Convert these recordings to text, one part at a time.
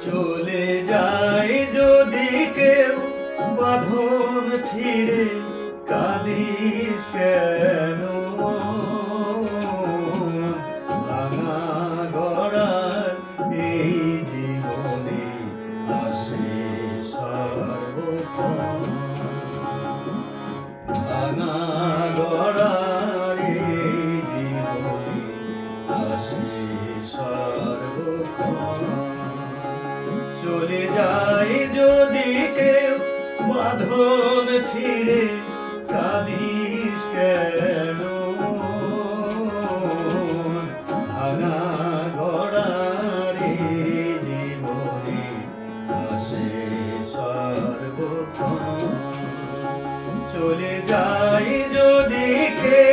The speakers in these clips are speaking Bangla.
চলে যায় যদি কেউ বাঁধন ছিঁড়ে, কাঁদিস কেন ভাঙা গড়ার এই জীবনে আসে ভাঙা আসে বাঁধন ছিঁড়ে কাঁদিস কেন ভাঙা গড়ারে জীবনে আসে সর্বক্ষণ। চলে যাই যদি কে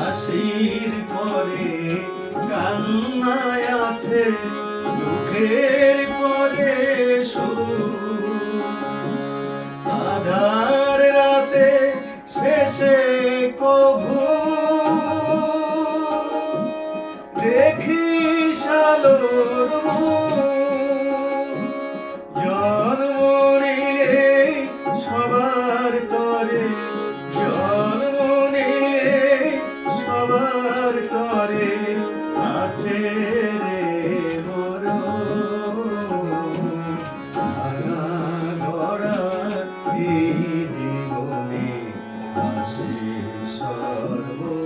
হাসির পরে কান্নায় আছে দুঃখের পরে আধার রাতে শেষে কভু। দেখি সালোর জন্ম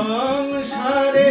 সংসারে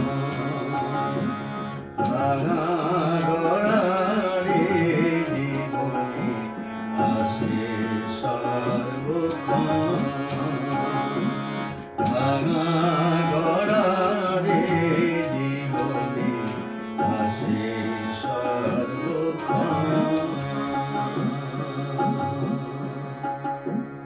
하나